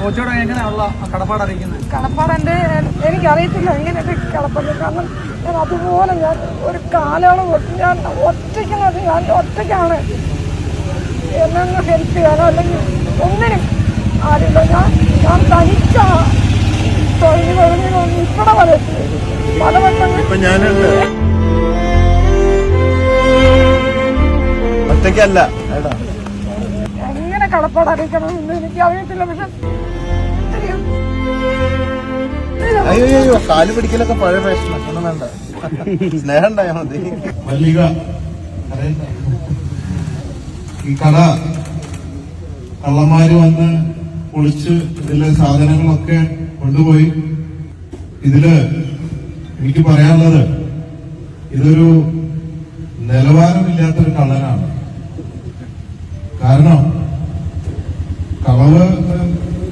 കോച്ചോട് എങ്ങനെയാണുള്ള കടപ്പാട് അറിയിക്കുന്നത്? കടപ്പാട് എന്റെ എനിക്കറിയത്തില്ല എങ്ങനെയൊക്കെ കടപ്പാട്. കാരണം ഞാൻ അതുപോലെ ഞാൻ ഒരു കാലയളവ് തൊട്ട് ഞാൻ ഒറ്റയ്ക്കുന്നത് ഞാൻ ഒറ്റയ്ക്കാണ്. എന്നെ ഒന്ന് ഹെൽപ്പ് ചെയ്യാനോ അല്ലെങ്കിൽ ഒന്നിനും ആരില്ല ഞാൻ ഞാൻ തനിച്ച തൊഴിൽ തൊഴിൽ ഇവിടെ വരെ പല വട്ടങ്ങൾ ഒറ്റയ്ക്കല്ല എങ്ങനെ കടപ്പാട് അറിയിക്കണം എന്ന് എനിക്ക് അറിയത്തില്ല പക്ഷെ. അയ്യോ അയ്യോ കാൽ പിടിക്കലൊക്കെ പഴയ ഫാഷനാണ് ഒന്നും വേണ്ട. സ്നേഹം ഉണ്ടായാ മതി. ഈ കട കള്ളന്മാര് വന്ന് പൊളിച്ച് ഇതിലെ സാധനങ്ങളൊക്കെ കൊണ്ടുപോയി. ഇതിൽ എനിക്ക് പറയാനുള്ളത് ഇതൊരു നിലവാരമില്ലാത്തൊരു കള്ളനാണ്. കാരണം കളവ്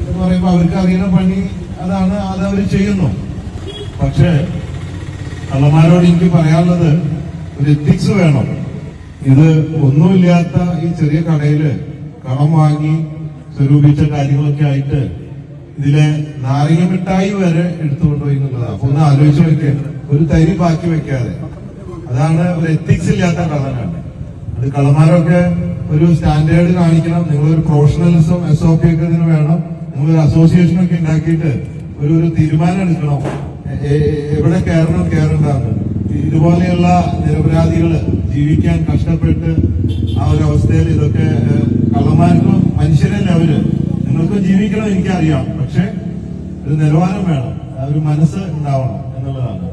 എന്ന് പറയുമ്പോൾ അവർക്ക് അറിയുന്ന പണി അതാണ് അത് അവർ ചെയ്യുന്നു. പക്ഷേ കള്ളന്മാരോട് എനിക്ക് പറയാനുള്ളത് ഒരു എത്തിക്സ് വേണം. ഇത് ഒന്നുമില്ലാത്ത ഈ ചെറിയ കടയിൽ കടം വാങ്ങി സ്വരൂപിച്ച കാര്യങ്ങളൊക്കെ ആയിട്ട് ഇതിലെ നാരങ്ങ മിഠായി വരെ എടുത്തുകൊണ്ടുപോയി എന്നുള്ളതാണ്. അപ്പൊ ഒന്ന് ആലോചിച്ച് വെക്കുക ഒരു തരി ബാക്കി വെക്കാതെ. അതാണ് ഒരു എത്തിക്സ് ഇല്ലാത്ത കള്ളനാണ്. അത് കള്ളന്മാരൊക്കെ ഒരു സ്റ്റാൻഡേർഡ് കാണിക്കണം. നിങ്ങളൊരു പ്രൊഫഷണലിസം എസ് ഒ പി ഒക്കെ ഇതിന് വേണം. നിങ്ങളൊരു അസോസിയേഷൻ ഒക്കെ ഉണ്ടാക്കിയിട്ട് ഒരു ഒരു തീരുമാനം എടുക്കണം. എവിടെ കയറണം കയറണ്ടെന്ന്. ഇതുപോലെയുള്ള നിരപരാധികൾ ജീവിക്കാൻ കഷ്ടപ്പെട്ട് ആ ഒരു അവസ്ഥയിൽ ഇതൊക്കെ കള്ളമാർക്കും മനുഷ്യരല്ല അവർ? നിങ്ങൾക്കും ജീവിക്കണം എനിക്കറിയാം. പക്ഷെ ഒരു നിലവാരം വേണം. ഒരു മനസ്സ് ഉണ്ടാവണം എന്നുള്ളതാണ്.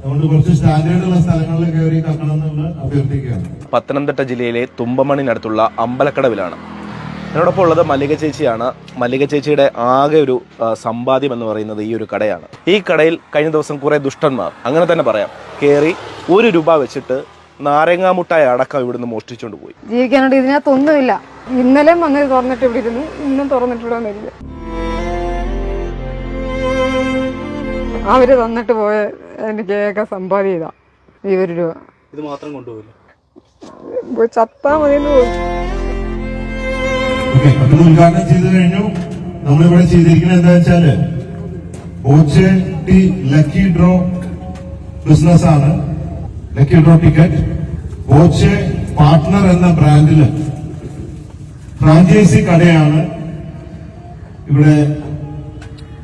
അതുകൊണ്ട് കുറച്ച് സ്റ്റാൻഡേർഡുള്ള സ്ഥലങ്ങളിൽ കയറി കക്കണം എന്നുള്ള അഭ്യർത്ഥിക്കുകയാണ്. പത്തനംതിട്ട ജില്ലയിലെ തുമ്പമണിനടുത്തുള്ള അമ്പലക്കടവിലാണ് എന്നോടൊപ്പം ഉള്ളത് മല്ലിക ചേച്ചിയാണ്. മല്ലിക ചേച്ചിയുടെ ആകെ ഒരു സമ്പാദ്യം എന്ന് പറയുന്നത് ഈ ഒരു കടയാണ്. ഈ കടയിൽ കഴിഞ്ഞ ദിവസം കുറെ ദുഷ്ടന്മാർ അങ്ങനെ തന്നെ പറയാം കയറി ഒരു രൂപ വെച്ചിട്ട് നാരങ്ങാമുട്ടായ അടക്കം ഇവിടുന്ന് മോഷ്ടിച്ചുകൊണ്ട് പോയി. ജീവിക്കാനായിട്ട് ഇതിനകത്തൊന്നുമില്ല ഇന്നലെ വന്ന് തുറന്നിട്ട് ഇവിടെ ഇരുന്നു ഇന്നും തുറന്നിട്ട് ഇവിടെ വന്നില്ല അവർ തന്നിട്ട് പോയ എനിക്ക് ഏക സമ്പാദ്യം ഇതാ ഈ ഒരു രൂപ. ഇത് മാത്രം കൊണ്ടുപോയില്ല? പോയി ചത്താ മതി ഓക്കെ ഇത് ഉദ്ഘാടനം ചെയ്തു കഴിഞ്ഞു. നമ്മളിവിടെ ചെയ്തിരിക്കുന്നത് എന്താ വെച്ചാൽ ഓച്ച് ലക്കി ഡ്രോ ബിസിനസ് ആണ്. Lucky draw ticket. ഓച്ച് പാർട്ട്ണർ എന്ന ബ്രാൻഡിൽ ഫ്രാഞ്ചൈസി കടയാണ് ഇവിടെ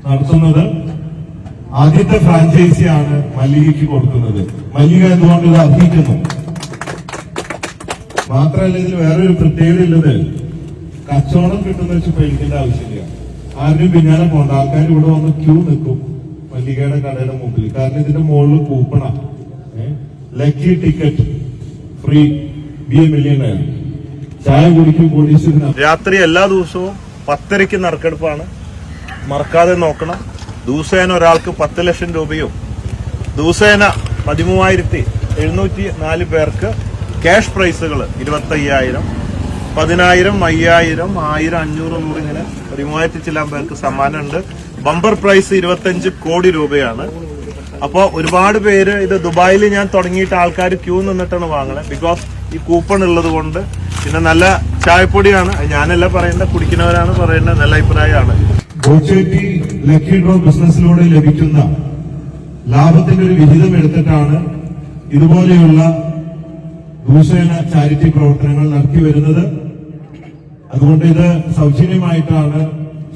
നടത്തുന്നത്. ആദ്യത്തെ ഫ്രാഞ്ചൈസിയാണ് മല്ലികയ്ക്ക് കൊടുക്കുന്നത്. മല്ലിക എന്തുകൊണ്ട് ഇത് അർഹിക്കുന്നു? മാത്രമല്ല ഇതിൽ വേറൊരു പ്രത്യേകത ഉള്ളത് കച്ചവടം കിട്ടുന്ന വെച്ച് പേടിക്കേണ്ട ആവശ്യമില്ല ആരും പിന്നാലെ പോണ്ട ആൾക്കാർ ഇവിടെ വന്ന് ക്യൂ നിൽക്കും. മല്ലികയുടെ കടയുടെ മുമ്പിൽ. കാരണം ഇതിന്റെ മുകളിൽ കൂപ്പണ. Lucky ticket free be a million ചായ കുടിക്കും കോടീശ്വരനാണ് രാത്രി എല്ലാ ദിവസവും പത്തരയ്ക്ക് നറുക്കെടുപ്പാണ്. മറക്കാതെ നോക്കണം. ദിവസേന ഒരാൾക്ക് പത്ത് ലക്ഷം രൂപയും? ദിവസേന പതിമൂവായിരത്തി എഴുന്നൂറ്റി നാല് പേർക്ക് ക്യാഷ് പ്രൈസുകൾ ഇരുപത്തി അയ്യായിരം പതിനായിരം അയ്യായിരം ആയിരം അഞ്ഞൂറ് നൂറ് ഇങ്ങനെ പതിമൂവായിരത്തി ചില പേർക്ക് സമ്മാനമുണ്ട്. ബമ്പർ പ്രൈസ് ഇരുപത്തഞ്ച് കോടി രൂപയാണ്. അപ്പോൾ ഒരുപാട് പേര് ഇത് ദുബായിൽ ഞാൻ തുടങ്ങിയിട്ട് ആൾക്കാർ ക്യൂ നിന്നിട്ടാണ് വാങ്ങണത് ബിക്കോസ് ഈ കൂപ്പൺ ഉള്ളത് കൊണ്ട് പിന്നെ നല്ല ചായപ്പൊടിയാണ്. ഞാനല്ല പറയുന്നത് കുടിക്കുന്നവരാണ് പറയുന്നത് നല്ല അഭിപ്രായമാണ്. ബിസിനസ്സിലൂടെ ലഭിക്കുന്ന ലാഭത്തിന്റെ ഒരു വിഹിതം എടുത്തിട്ടാണ് ഇതുപോലെയുള്ള ദൂഷണ ചാരിറ്റി പ്രവർത്തനങ്ങൾ നടത്തി വരുന്നത്. അതുകൊണ്ട് ഇത് സൗജന്യമായിട്ടാണ്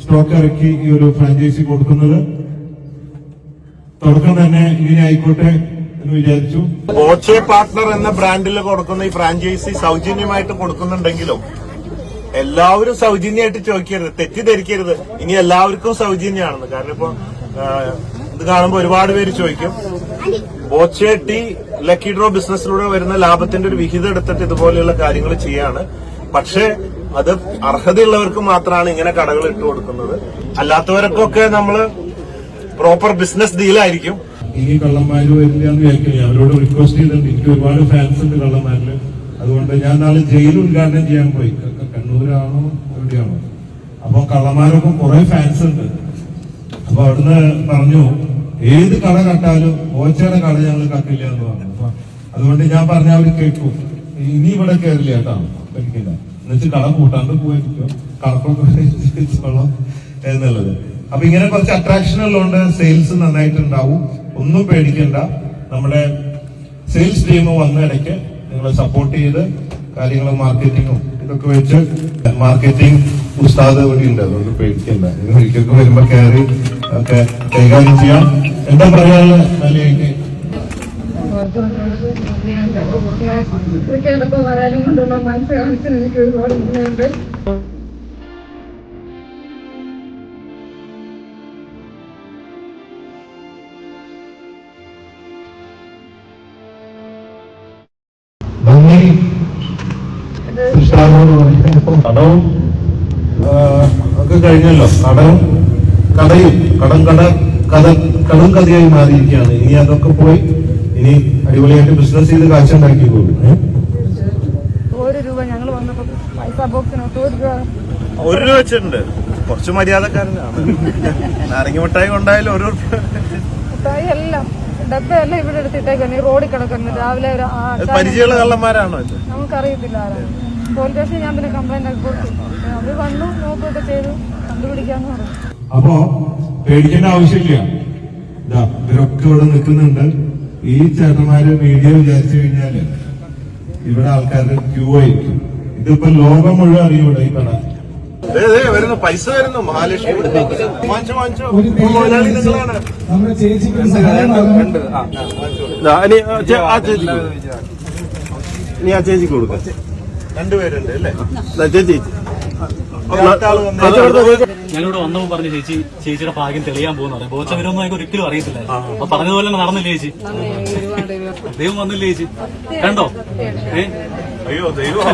സ്റ്റോക്ക് ഇറക്കി ഈ ഒരു ഫ്രാഞ്ചൈസി കൊടുക്കുന്നത്. തുടക്കം തന്നെ ഇങ്ങനെ ആയിക്കോട്ടെ എന്ന് വിചാരിച്ചു. ഓച്ചെ പാർട്ട്ണർ എന്ന ബ്രാൻഡിൽ കൊടുക്കുന്ന ഈ ഫ്രാഞ്ചൈസി സൗജന്യമായിട്ട് കൊടുക്കുന്നുണ്ടെങ്കിലും എല്ലാവരും സൗജന്യമായിട്ട് ചോദിക്കരുത് തെറ്റിദ്ധരിക്കരുത്. ഇനി എല്ലാവർക്കും സൗജന്യമാണെന്ന്. കാരണം ഇപ്പൊ ഇത് കാണുമ്പോൾ ഒരുപാട് പേര് ചോദിക്കും. ബോച്ചേട്ടി ലക്കി ഡ്രോ ബിസിനസ്സിലൂടെ വരുന്ന ലാഭത്തിന്റെ ഒരു വിഹിതം എടുത്തിട്ട് ഇതുപോലെയുള്ള കാര്യങ്ങൾ ചെയ്യാണ്. പക്ഷേ അത് അർഹതയുള്ളവർക്ക് മാത്രമാണ് ഇങ്ങനെ കടകൾ ഇട്ടു കൊടുക്കുന്നത്. അല്ലാത്തവർക്കൊക്കെ നമ്മൾ പ്രോപ്പർ ബിസിനസ് ഡീലായിരിക്കും ഇനി കള്ളന്മാര് വരുന്ന അവരോട് റിക്വസ്റ്റ് ചെയ്തിട്ടുണ്ട്. എനിക്ക് ഒരുപാട് ഫാൻസ് ഉണ്ട് കള്ളന്മാരിൽ. അതുകൊണ്ട് ഞാൻ നാളെ ജയിൽ ഉദ്ഘാടനം ചെയ്യാൻ പോയി. കണ്ണൂരാണോ എവിടെയാണോ? അപ്പൊ കള്ളന്മാരൊക്കെ കുറെ ഫാൻസ് ഉണ്ട്. അപ്പൊ അവിടുന്ന് പറഞ്ഞു ഏത് കട കട്ടാലും ഓച്ചയുടെ കട ഞങ്ങൾ കട്ടില്ല എന്ന് പറഞ്ഞു. അതുകൊണ്ട് ഞാൻ പറഞ്ഞ അവർ കേൾക്കും ഇനി ഇവിടെ കയറില്ല കേട്ടോ പേടിക്കില്ല എന്നുവെച്ച് കട കൂട്ടാണ്ട് പോയിരിക്കും. കണക്കൊക്കെ വെച്ചോളാം എന്നുള്ളത്. അപ്പൊ ഇങ്ങനെ കുറച്ച് അട്രാക്ഷൻ ഉള്ളതുകൊണ്ട് സെയിൽസ് നന്നായിട്ടുണ്ടാവും. ഒന്നും പേടിക്കണ്ട. നമ്മുടെ സെയിൽസ് ടീം വന്ന ഇടയ്ക്ക് നിങ്ങളെ സപ്പോർട്ട് ചെയ്ത് കാര്യങ്ങൾ മാർക്കറ്റിങ്ങും ഇതൊക്കെ വെച്ച് മാർക്കറ്റിംഗ് ഉസ്താദ് ഇവിടെ ഉണ്ട്. അതുകൊണ്ട് പേടിക്കണ്ട. നിങ്ങൾ ഒരിക്കലൊക്കെ വരുമ്പോ കയറി ഒക്കെ കൈകാര്യം ചെയ്യാം. എന്താ പറയാനുള്ളത്? നല്ലതായിട്ട് കേട്ടപ്പോ വരാനും കൊണ്ടുള്ള മനസ്സ് കാണിച്ചത് എനിക്ക് ഒരുപാട് പറയുമ്പോൾ കടവും ഒക്കെ കഴിഞ്ഞല്ലോ. കടവും കടയും കടം കട കഥ കടം കഥയായി മാറിയിരിക്കുകയാണ്. ഇനി അതൊക്കെ പോയി ഇനി അടിപൊളിയായിട്ട് ബിസിനസ് ചെയ്ത് കാശുണ്ടാക്കി പോകും. ഒരു രൂപ. ഞങ്ങൾ വന്നപ്പോ പൈസ ബോക്സിനകത്ത് ഒരു രൂപ ഒരു രൂപ വെച്ചിട്ടുണ്ട്. കുറച്ച് മര്യാദക്കാരനാണ്. നാരങ്ങ മിഠായി കൊണ്ടായാലും ഒരു എല്ലാം ഡബ്ബയെല്ലാം ഇവിടെ എടുത്തിട്ടേക്കാണ് ഈ റോഡിൽ കിടക്കുന്നു രാവിലെ പരിചയമുള്ള കള്ളന്മാരാണോ ഇത്? നമുക്കറിയത്തില്ല പോലീസ് സ്റ്റേഷനിൽ ഞാൻ പിന്നെ കംപ്ലൈന്റ് ആക്കി കൊടുത്തു. അവർ വന്നു നോക്കുകയൊക്കെ ചെയ്തു. കണ്ടുപിടിക്കാന്ന് പറഞ്ഞു. അപ്പോ പേടിക്കേണ്ട ആവശ്യമില്ല. ഇതാ ഇവരൊക്കെ ഇവിടെ നിൽക്കുന്നുണ്ട്. ഈ ചേട്ടന്മാര് മീഡിയ വിചാരിച്ചു കഴിഞ്ഞാൽ ഇവിടെ ആൾക്കാരുടെ ക്യൂ ആയിരിക്കും. ഇതിപ്പോ ലോകം മുഴുവൻ അറിയും ഇവിടെ ഈ കട. വരുന്നു. പൈസ വരുന്നു. മഹാലക്ഷ്മി വാങ്ങിച്ചോ. വാങ്ങിച്ചോ മുതലാളി നിങ്ങളാണ്. ഇനി ആ ചേച്ചിക്ക് കൊടുക്കാം. രണ്ടുപേരുണ്ട് അല്ലേ? ചേച്ചി. ഞാനിവിടെ വന്നപ്പോ പറഞ്ഞു ചേച്ചി ചേച്ചിയുടെ ഭാഗ്യം തെളിയാൻ പോകുന്നു. ബോച്ച വരുമെന്ന് എനിക്ക് ഒരിക്കലും അറിയത്തില്ല. അപ്പൊ പറഞ്ഞതുപോലെ തന്നെ നടന്നില്ല ചേച്ചി? ദൈവം വന്നില്ല ചേച്ചി? കണ്ടോ? ഏ? അയ്യോ ദൈവം.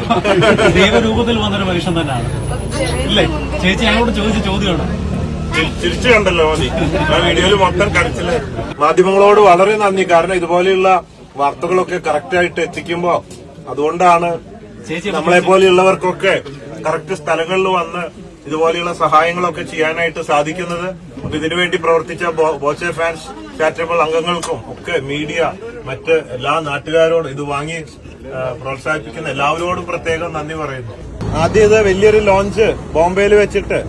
ദൈവരൂപത്തിൽ വന്നൊരു മനുഷ്യൻ തന്നെയാണ്. ഇല്ലേ? ചേച്ചി ഞങ്ങളോട് ചോദിച്ച ചോദ്യമാണ്. കണ്ടല്ലോ മതി. ആ വീഡിയോയിൽ മൊത്തം മാധ്യമങ്ങളോട് വളരെ നന്ദി. കാരണം ഇതുപോലെയുള്ള വാർത്തകളൊക്കെ കറക്റ്റ് ആയിട്ട് എത്തിക്കുമ്പോ അതുകൊണ്ടാണ് ചേച്ചി നമ്മളെ പോലെയുള്ളവർക്കൊക്കെ കറക്റ്റ് സ്ഥലങ്ങളിൽ വന്ന് ഇതുപോലെയുള്ള സഹായങ്ങളൊക്കെ ചെയ്യാനായിട്ട് സാധിക്കുന്നത്. അപ്പൊ ഇതിനുവേണ്ടി പ്രവർത്തിച്ച ബോച്ചെ ഫാൻസ് ചാരിറ്റബിൾ അംഗങ്ങൾക്കും ഒക്കെ മീഡിയ മറ്റ് എല്ലാ നാട്ടുകാരോടും ഇത് വാങ്ങി പ്രോത്സാഹിപ്പിക്കുന്ന എല്ലാവരോടും പ്രത്യേകം നന്ദി പറയുന്നു. ആദ്യം ഇത് വലിയൊരു ലോഞ്ച് ബോംബെയിൽ വെച്ചിട്ട്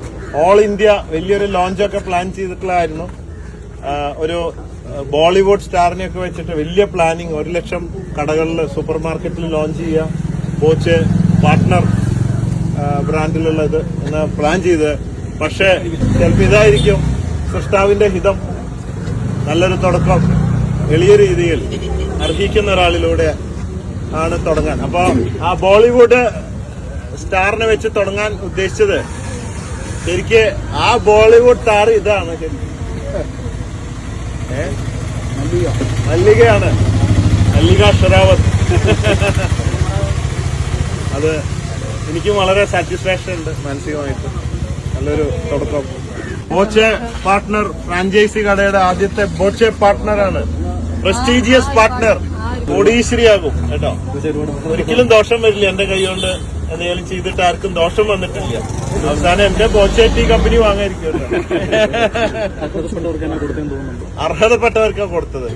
ഓൾ ഇന്ത്യ വലിയൊരു ലോഞ്ചൊക്കെ പ്ലാൻ ചെയ്തിട്ടുള്ളതായിരുന്നു. ഒരു ബോളിവുഡ് സ്റ്റാറിനെയൊക്കെ വെച്ചിട്ട് വലിയ പ്ലാനിങ് ഒരു ലക്ഷം കടകളിൽ സൂപ്പർ മാർക്കറ്റിൽ ലോഞ്ച് ചെയ്യുക കോച്ച് പാർട്ട്ണർ ബ്രാൻഡിലുള്ളത് എന്ന് പ്ലാൻ ചെയ്ത്. പക്ഷേ ചിലപ്പോൾ ഇതായിരിക്കും സൃഷ്ടാവിന്റെ ഹിതം. നല്ലൊരു തുടക്കം. എളിയ രീതിയിൽ അർഹിക്കുന്ന ഒരാളിലൂടെ ആണ് തുടങ്ങാൻ. അപ്പോൾ ആ ബോളിവുഡ് സ്റ്റാറിനെ വെച്ച് തുടങ്ങാൻ ഉദ്ദേശിച്ചത് ശരിക്ക് ആ ബോളിവുഡ് സ്റ്റാർ ഇതാണ്? മല്ലികയാണ്. മല്ലിക ഷെറാവത്ത്. അത് എനിക്കും വളരെ സാറ്റിസ്ഫാക്ഷൻ ഉണ്ട് മാനസികമായിട്ട്. നല്ലൊരു തുടക്കം. ബോച്ചെ പാർട്ട്ണർ ഫ്രാഞ്ചൈസി കടയുടെ ആദ്യത്തെ ബോച്ചെ പാർട്ട്ണറാണ് പ്രസ്റ്റീജിയസ് പാർട്ട്ണർ കോടീശ്വരിയാകും കേട്ടോ. ഒരിക്കലും ദോഷം വരില്ല. എന്റെ കൈ കൊണ്ട് എന്തെങ്കിലും ചെയ്തിട്ട് ആർക്കും ദോഷം വന്നിട്ടില്ല. അവസാനം എന്റെ ബോച്ചെ ടീ കമ്പനി വാങ്ങായിരിക്കും കൊടുത്തെന്ന് അർഹതപ്പെട്ടവർക്കാണ് കൊടുത്തത്.